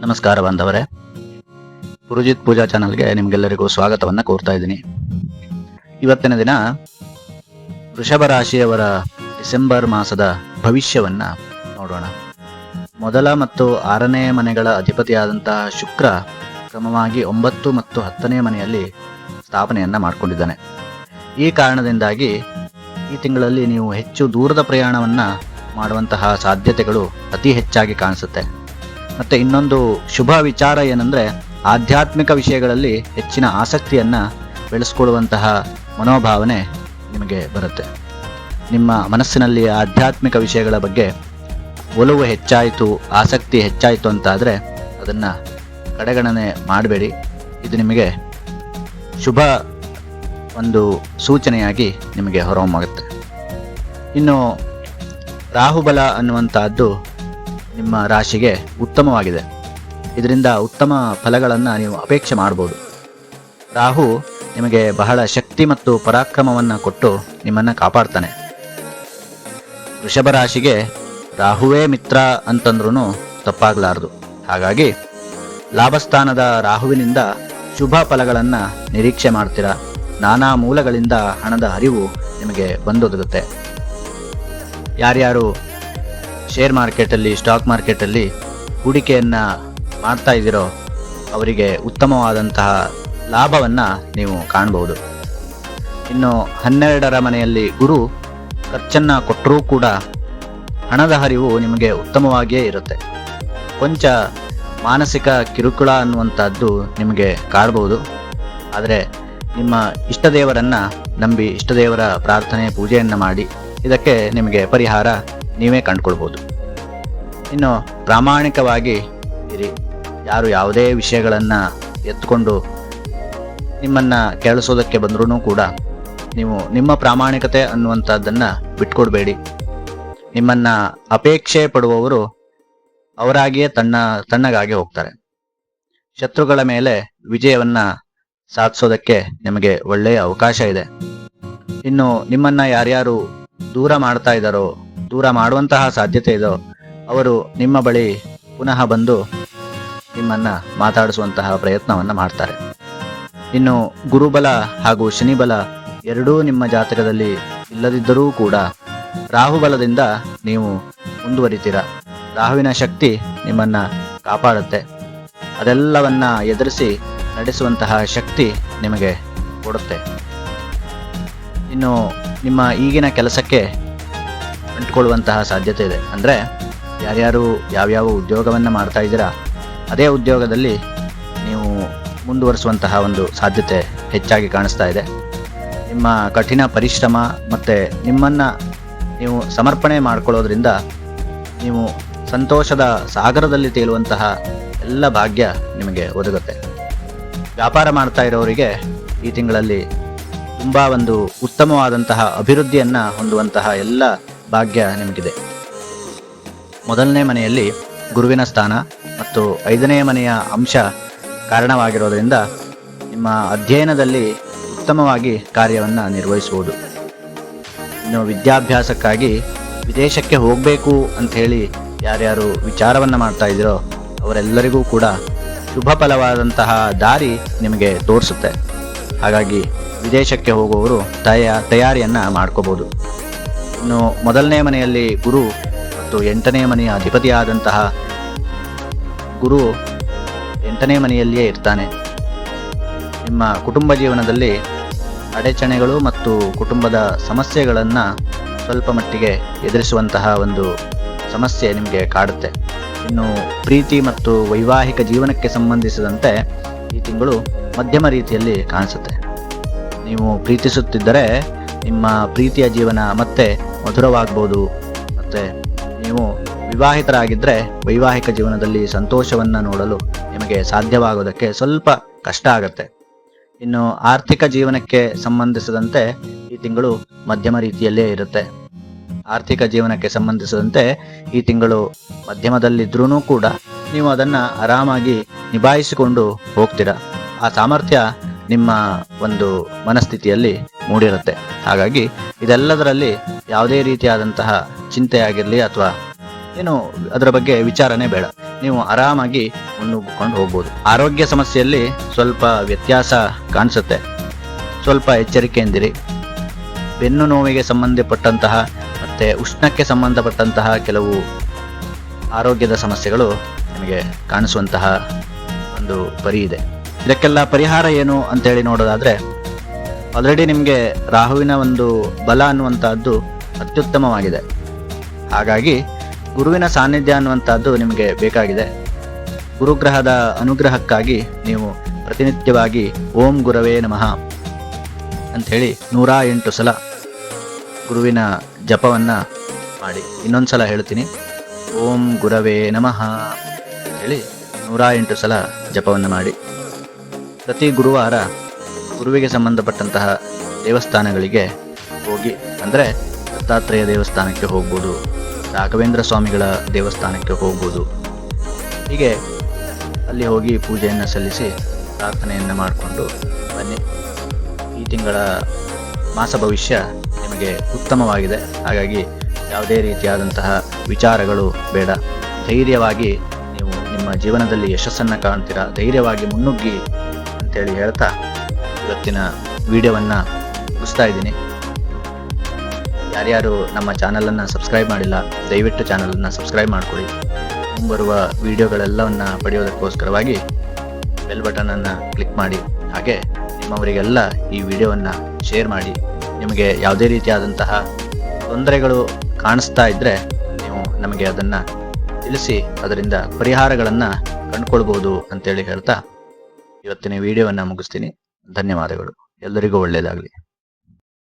ನಮಸ್ಕಾರ ಬಾಂಧವರೇ. ಪುರುಜಿತ್ ಪೂಜಾ ಚಾನಲ್ಗೆ ನಿಮ್ಗೆಲ್ಲರಿಗೂ ಸ್ವಾಗತವನ್ನ ಕೋರ್ತಾ ಇದ್ದೀನಿ. ಇವತ್ತಿನ ದಿನ ವೃಷಭ ರಾಶಿಯವರ ಡಿಸೆಂಬರ್ ಮಾಸದ ಭವಿಷ್ಯವನ್ನ ನೋಡೋಣ. ಮೊದಲ ಮತ್ತು ಆರನೇ ಮನೆಗಳ ಅಧಿಪತಿಯಾದಂತಹ ಶುಕ್ರ ಕ್ರಮವಾಗಿ ಒಂಬತ್ತು ಮತ್ತು ಹತ್ತನೇ ಮನೆಯಲ್ಲಿ ಸ್ಥಾಪನೆಯನ್ನ ಮಾಡಿಕೊಂಡಿದ್ದಾನೆ. ಈ ಕಾರಣದಿಂದಾಗಿ ಈ ತಿಂಗಳಲ್ಲಿ ನೀವು ಹೆಚ್ಚು ದೂರದ ಪ್ರಯಾಣವನ್ನ ಮಾಡುವಂತಹ ಸಾಧ್ಯತೆಗಳು ಅತಿ ಹೆಚ್ಚಾಗಿ ಕಾಣಿಸುತ್ತೆ. ಮತ್ತೆ ಇನ್ನೊಂದು ಶುಭ ವಿಚಾರ ಏನಂದ್ರೆ ಆಧ್ಯಾತ್ಮಿಕ ವಿಷಯಗಳಲ್ಲಿ ಹೆಚ್ಚಿನ ಆಸಕ್ತಿಯನ್ನ ಬೆಳೆಸ್ಕೊಳ್ಳುವಂತಹ ಮನೋಭಾವನೆ ನಿಮಗೆ ಬರುತ್ತೆ. ನಿಮ್ಮ ಮನಸ್ಸಿನಲ್ಲಿ ಆಧ್ಯಾತ್ಮಿಕ ವಿಷಯಗಳ ಬಗ್ಗೆ ಒಲವು ಹೆಚ್ಚಾಯಿತು, ಆಸಕ್ತಿ ಹೆಚ್ಚಾಯಿತು ಅಂತಾದರೆ ಅದನ್ನು ಕಡೆಗಣನೆ ಮಾಡಬೇಡಿ. ಇದು ನಿಮಗೆ ಶುಭ ಒಂದು ಸೂಚನೆಯಾಗಿ ನಿಮಗೆ ಹೊರಹೊಮ್ಮಾಗುತ್ತೆ ಇನ್ನು ರಾಹುಬಲ ಅನ್ನುವಂತಹದ್ದು ನಿಮ್ಮ ರಾಶಿಗೆ ಉತ್ತಮವಾಗಿದೆ. ಇದರಿಂದ ಉತ್ತಮ ಫಲಗಳನ್ನು ನೀವು ಅಪೇಕ್ಷೆ ಮಾಡಬಹುದು ರಾಹು ನಿಮಗೆ ಬಹಳ ಶಕ್ತಿ ಮತ್ತು ಪರಾಕ್ರಮವನ್ನು ಕೊಟ್ಟು ನಿಮ್ಮನ್ನು ಕಾಪಾಡ್ತಾನೆ. ವೃಷಭ ರಾಶಿಗೆ ರಾಹುವೇ ಮಿತ್ರ ಅಂತಂದ್ರೂ ತಪ್ಪಾಗಲಾರದು. ಹಾಗಾಗಿ ಲಾಭಸ್ಥಾನದ ರಾಹುವಿನಿಂದ ಶುಭ ಫಲಗಳನ್ನು ನಿರೀಕ್ಷೆ ಮಾಡ್ತೀರಾ. ನಾನಾ ಮೂಲಗಳಿಂದ ಹಣದ ಹರಿವು ನಿಮಗೆ ಬಂದೊದಗುತ್ತೆ. ಯಾರ್ಯಾರು ಶೇರ್ ಮಾರ್ಕೆಟಲ್ಲಿ ಸ್ಟಾಕ್ ಮಾರ್ಕೆಟಲ್ಲಿ ಹೂಡಿಕೆಯನ್ನು ಮಾಡ್ತಾ ಇದ್ದೀರೋ ಅವರಿಗೆ ಉತ್ತಮವಾದಂತಹ ಲಾಭವನ್ನ ನೀವು ಕಾಣಬಹುದು ಇನ್ನು ಹನ್ನೆರಡರ ಮನೆಯಲ್ಲಿ ಗುರು ಖರ್ಚನ್ನು ಕೊಟ್ಟರೂ ಕೂಡ ಹಣದ ಹರಿವು ನಿಮಗೆ ಉತ್ತಮವಾಗಿಯೇ ಇರುತ್ತೆ. ಕೊಂಚ ಮಾನಸಿಕ ಕಿರುಕುಳ ಅನ್ನುವಂಥದ್ದು ನಿಮಗೆ ಕಾಣ್ಬೋದು. ಆದರೆ ನಿಮ್ಮ ಇಷ್ಟದೇವರನ್ನ ನಂಬಿ ಇಷ್ಟದೇವರ ಪ್ರಾರ್ಥನೆ, ಪೂಜೆಯನ್ನು ಮಾಡಿ ಇದಕ್ಕೆ ನಿಮಗೆ ಪರಿಹಾರ ನೀವೇ ಕಂಡುಕೊಳ್ಬೋದು. ಇನ್ನು ಪ್ರಾಮಾಣಿಕವಾಗಿ ಇರಿ. ಯಾರು ಯಾವುದೇ ವಿಷಯಗಳನ್ನು ಎತ್ಕೊಂಡು ನಿಮ್ಮನ್ನು ಕೇಳಿಸೋದಕ್ಕೆ ಬಂದರೂ ಕೂಡ ನೀವು ನಿಮ್ಮ ಪ್ರಾಮಾಣಿಕತೆ ಅನ್ನುವಂಥದ್ದನ್ನು ಬಿಟ್ಕೊಡ್ಬೇಡಿ. ನಿಮ್ಮನ್ನು ಅಪೇಕ್ಷೆ ಪಡುವವರು ಅವರಾಗಿಯೇ ತಣ್ಣ ತಣ್ಣಗಾಗಿ ಹೋಗ್ತಾರೆ. ಶತ್ರುಗಳ ಮೇಲೆ ವಿಜಯವನ್ನ ಸಾಧಿಸೋದಕ್ಕೆ ನಿಮಗೆ ಒಳ್ಳೆಯ ಅವಕಾಶ ಇದೆ. ಇನ್ನು ನಿಮ್ಮನ್ನ ಯಾರ್ಯಾರು ದೂರ ಮಾಡ್ತಾ ಇದ್ದಾರೋ ದೂರ ಮಾಡುವಂತಹ ಸಾಧ್ಯತೆ ಇದೋ. ಅವರು ನಿಮ್ಮ ಬಳಿ ಪುನಃ ಬಂದು ನಿಮ್ಮನ್ನ ಮಾತಾಡಿಸುವಂತಹ ಪ್ರಯತ್ನವನ್ನ ಮಾಡ್ತಾರೆ. ಇನ್ನು ಗುರುಬಲ ಹಾಗೂ ಶನಿಬಲ ಎರಡೂ ನಿಮ್ಮ ಜಾತಕದಲ್ಲಿ ಇಲ್ಲದಿದ್ದರೂ ಕೂಡ ರಾಹುಬಲದಿಂದ ನೀವು ಮುಂದುವರಿತೀರ. ರಾಹುವಿನ ಶಕ್ತಿ ನಿಮ್ಮನ್ನ ಕಾಪಾಡುತ್ತೆ. ಅದೆಲ್ಲವನ್ನ ಎದುರಿಸಿ ನಡೆಸುವಂತಹ ಶಕ್ತಿ ನಿಮಗೆ ಕೊಡುತ್ತೆ. ಇನ್ನು ನಿಮ್ಮ ಈಗಿನ ಕೆಲಸಕ್ಕೆ ಅಂಟ್ಕೊಳ್ಳುವಂತಹ ಸಾಧ್ಯತೆ ಇದೆ. ಅಂದರೆ ಯಾರ್ಯಾರು ಯಾವ್ಯಾವ ಉದ್ಯೋಗವನ್ನು ಮಾಡ್ತಾ ಇದ್ದೀರಾ, ಅದೇ ಉದ್ಯೋಗದಲ್ಲಿ ನೀವು ಮುಂದುವರಿಸುವಂತಹ ಒಂದು ಸಾಧ್ಯತೆ ಹೆಚ್ಚಾಗಿ ಕಾಣಿಸ್ತಾ ಇದೆ. ನಿಮ್ಮ ಕಠಿಣ ಪರಿಶ್ರಮ ಮತ್ತು ನಿಮ್ಮನ್ನು ನೀವು ಸಮರ್ಪಣೆ ಮಾಡಿಕೊಳ್ಳೋದ್ರಿಂದ ನೀವು ಸಂತೋಷದ ಸಾಗರದಲ್ಲಿ ತೇಲುವಂತಹ ಎಲ್ಲ ಭಾಗ್ಯ ನಿಮಗೆ ಒದಗುತ್ತೆ. ವ್ಯಾಪಾರ ಮಾಡ್ತಾ ಇರೋರಿಗೆ ಈ ತಿಂಗಳಲ್ಲಿ ತುಂಬ ಒಂದು ಉತ್ತಮವಾದಂತಹ ಅಭಿವೃದ್ಧಿಯನ್ನು ಹೊಂದುವಂತಹ ಎಲ್ಲ ಭಾಗ್ಯ ನಿಮಗಿದೆ. ಮೊದಲನೇ ಮನೆಯಲ್ಲಿ ಗುರುವಿನ ಸ್ಥಾನ ಮತ್ತು ಐದನೇ ಮನೆಯ ಅಂಶ ಕಾರಣವಾಗಿರೋದರಿಂದ ನಿಮ್ಮ ಅಧ್ಯಯನದಲ್ಲಿ ಉತ್ತಮವಾಗಿ ಕಾರ್ಯವನ್ನು ನಿರ್ವಹಿಸುವುದು. ಇನ್ನು ವಿದ್ಯಾಭ್ಯಾಸಕ್ಕಾಗಿ ವಿದೇಶಕ್ಕೆ ಹೋಗಬೇಕು ಅಂತ ಹೇಳಿ ಯಾರ್ಯಾರು ವಿಚಾರವನ್ನು ಮಾಡ್ತಾ ಇದ್ದೀರೋ ಅವರೆಲ್ಲರಿಗೂ ಕೂಡ ಶುಭ ಫಲವಾದಂತಹ ದಾರಿ ನಿಮಗೆ ತೋರಿಸುತ್ತೆ. ಹಾಗಾಗಿ ವಿದೇಶಕ್ಕೆ ಹೋಗುವವರು ತಯ ತಯಾರಿಯನ್ನು ಮಾಡ್ಕೋಬೋದು. ಇನ್ನು ಮೊದಲನೇ ಮನೆಯಲ್ಲಿ ಗುರು ಮತ್ತು ಎಂಟನೇ ಮನೆಯ ಅಧಿಪತಿಯಾದಂತಹ ಗುರು ಎಂಟನೇ ಮನೆಯಲ್ಲಿಯೇ ಇರ್ತಾನೆ. ನಿಮ್ಮ ಕುಟುಂಬ ಜೀವನದಲ್ಲಿ ಅಡೆಚಣೆಗಳು ಮತ್ತು ಕುಟುಂಬದ ಸಮಸ್ಯೆಗಳನ್ನು ಸ್ವಲ್ಪ ಮಟ್ಟಿಗೆ ಎದುರಿಸುವಂತಹ ಒಂದು ಸಮಸ್ಯೆ ನಿಮಗೆ ಕಾಡುತ್ತೆ. ಇನ್ನು ಪ್ರೀತಿ ಮತ್ತು ವೈವಾಹಿಕ ಜೀವನಕ್ಕೆ ಸಂಬಂಧಿಸಿದಂತೆ ಈ ತಿಂಗಳು ಮಧ್ಯಮ ರೀತಿಯಲ್ಲಿ ಕಾಣಿಸುತ್ತೆ. ನೀವು ಪ್ರೀತಿಸುತ್ತಿದ್ದರೆ ನಿಮ್ಮ ಪ್ರೀತಿಯ ಜೀವನ ಮತ್ತೆ ಮಧುರವಾಗ್ಬೋದು. ಮತ್ತೆ ನೀವು ವಿವಾಹಿತರಾಗಿದ್ದರೆ ವೈವಾಹಿಕ ಜೀವನದಲ್ಲಿ ಸಂತೋಷವನ್ನು ನೋಡಲು ನಿಮಗೆ ಸಾಧ್ಯವಾಗೋದಕ್ಕೆ ಸ್ವಲ್ಪ ಕಷ್ಟ ಆಗುತ್ತೆ. ಇನ್ನು ಆರ್ಥಿಕ ಜೀವನಕ್ಕೆ ಸಂಬಂಧಿಸಿದಂತೆ ಈ ತಿಂಗಳು ಮಧ್ಯಮ ರೀತಿಯಲ್ಲೇ ಇರುತ್ತೆ. ಆರ್ಥಿಕ ಜೀವನಕ್ಕೆ ಸಂಬಂಧಿಸಿದಂತೆ ಈ ತಿಂಗಳು ಮಧ್ಯಮದಲ್ಲಿದ್ರೂ ಕೂಡ ನೀವು ಅದನ್ನು ಆರಾಮಾಗಿ ನಿಭಾಯಿಸಿಕೊಂಡು ಹೋಗ್ತೀರಾ. ಆ ಸಾಮರ್ಥ್ಯ ನಿಮ್ಮ ಒಂದು ಮನಸ್ಥಿತಿಯಲ್ಲಿ ಮೂಡಿರುತ್ತೆ. ಹಾಗಾಗಿ ಇದೆಲ್ಲದರಲ್ಲಿ ಯಾವುದೇ ರೀತಿಯಾದಂತಹ ಚಿಂತೆ ಆಗಿರಲಿ ಅಥವಾ ಏನು ಅದರ ಬಗ್ಗೆ ವಿಚಾರನೆ ಬೇಡ. ನೀವು ಆರಾಮಾಗಿ ಮುನ್ನುಗ್ಗಿಕೊಂಡು ಹೋಗ್ಬೋದು. ಆರೋಗ್ಯ ಸಮಸ್ಯೆಯಲ್ಲಿ ಸ್ವಲ್ಪ ವ್ಯತ್ಯಾಸ ಕಾಣಿಸುತ್ತೆ. ಸ್ವಲ್ಪ ಎಚ್ಚರಿಕೆಯಿಂದಿರಿ. ಬೆನ್ನು ನೋವಿಗೆ ಸಂಬಂಧಪಟ್ಟಂತಹ ಮತ್ತೆ ಉಷ್ಣಕ್ಕೆ ಸಂಬಂಧಪಟ್ಟಂತಹ ಕೆಲವು ಆರೋಗ್ಯದ ಸಮಸ್ಯೆಗಳು ನಿಮಗೆ ಕಾಣಿಸುವಂತಹ ಒಂದು ಪರಿ ಇದೆ. ಇದಕ್ಕೆಲ್ಲ ಪರಿಹಾರ ಏನು ಅಂತೇಳಿ ನೋಡೋದಾದರೆ ಆಲ್ರೆಡಿ ನಿಮಗೆ ರಾಹುವಿನ ಒಂದು ಬಲ ಅನ್ನುವಂತಹದ್ದು ಅತ್ಯುತ್ತಮವಾಗಿದೆ. ಹಾಗಾಗಿ ಗುರುವಿನ ಸಾನ್ನಿಧ್ಯ ಅನ್ನುವಂಥದ್ದು ನಿಮಗೆ ಬೇಕಾಗಿದೆ. ಗುರುಗ್ರಹದ ಅನುಗ್ರಹಕ್ಕಾಗಿ ನೀವು ಪ್ರತಿನಿತ್ಯವಾಗಿ ಓಂ ಗುರವೇ ನಮಃ ಅಂಥೇಳಿ ನೂರ ಎಂಟು ಸಲ ಗುರುವಿನ ಜಪವನ್ನು ಮಾಡಿ. ಇನ್ನೊಂದು ಸಲ ಹೇಳ್ತೀನಿ. ಓಂ ಗುರವೇ ನಮಃ ಹೇಳಿ ನೂರ ಎಂಟು ಸಲ ಜಪವನ್ನು ಮಾಡಿ. ಪ್ರತಿ ಗುರುವಾರ ಗುರುವಿಗೆ ಸಂಬಂಧಪಟ್ಟಂತಹ ದೇವಸ್ಥಾನಗಳಿಗೆ ಹೋಗಿ. ಅಂದರೆ ದತ್ತಾತ್ರೇಯ ದೇವಸ್ಥಾನಕ್ಕೆ ಹೋಗ್ಬೋದು, ರಾಘವೇಂದ್ರ ಸ್ವಾಮಿಗಳ ದೇವಸ್ಥಾನಕ್ಕೆ ಹೋಗ್ಬೋದು. ಹೀಗೆ ಅಲ್ಲಿ ಹೋಗಿ ಪೂಜೆಯನ್ನು ಸಲ್ಲಿಸಿ ಪ್ರಾರ್ಥನೆಯನ್ನು ಮಾಡಿಕೊಂಡು ಬನ್ನಿ. ಈ ತಿಂಗಳ ಮಾಸ ಭವಿಷ್ಯ ನಿಮಗೆ ಉತ್ತಮವಾಗಿದೆ. ಹಾಗಾಗಿ ಯಾವುದೇ ರೀತಿಯಾದಂತಹ ವಿಚಾರಗಳು ಬೇಡ. ಧೈರ್ಯವಾಗಿ ನೀವು ನಿಮ್ಮ ಜೀವನದಲ್ಲಿ ಯಶಸ್ಸನ್ನು ಕಾಣ್ತೀರಾ? ಧೈರ್ಯವಾಗಿ ಮುನ್ನುಗ್ಗಿ ಅಂತೇಳಿ ಹೇಳ್ತಾ ಇವತ್ತಿನ ವಿಡಿಯೋವನ್ನು ಮುಗಿಸ್ತಾ ಇದ್ದೀನಿ. ಯಾರ್ಯಾರು ನಮ್ಮ ಚಾನಲನ್ನು ಸಬ್ಸ್ಕ್ರೈಬ್ ಮಾಡಿಲ್ಲ, ದಯವಿಟ್ಟು ಚಾನಲನ್ನು ಸಬ್ಸ್ಕ್ರೈಬ್ ಮಾಡಿಕೊಳ್ಳಿ ಮುಂಬರುವ ವಿಡಿಯೋಗಳೆಲ್ಲವನ್ನು ಪಡೆಯೋದಕ್ಕೋಸ್ಕರವಾಗಿ ಬೆಲ್ ಬಟನನ್ನು ಕ್ಲಿಕ್ ಮಾಡಿ. ಹಾಗೆ ನಿಮ್ಮವರಿಗೆಲ್ಲ ಈ ವಿಡಿಯೋವನ್ನು ಶೇರ್ ಮಾಡಿ. ನಿಮಗೆ ಯಾವುದೇ ರೀತಿಯಾದಂತಹ ತೊಂದರೆಗಳು ಕಾಣಿಸ್ತಾ ಇದ್ದರೆ ನೀವು ನಮಗೆ ಅದನ್ನು ತಿಳಿಸಿ, ಅದರಿಂದ ಪರಿಹಾರಗಳನ್ನು ಕಂಡುಕೊಳ್ಬೋದು ಅಂತೇಳಿ ಹೇಳ್ತಾ ಇವತ್ತಿನ ವಿಡಿಯೋವನ್ನು ಮುಗಿಸ್ತೀನಿ. ಧನ್ಯವಾದಗಳು. ಎಲ್ಲರಿಗೂ ಒಳ್ಳೆಯದಾಗಲಿ.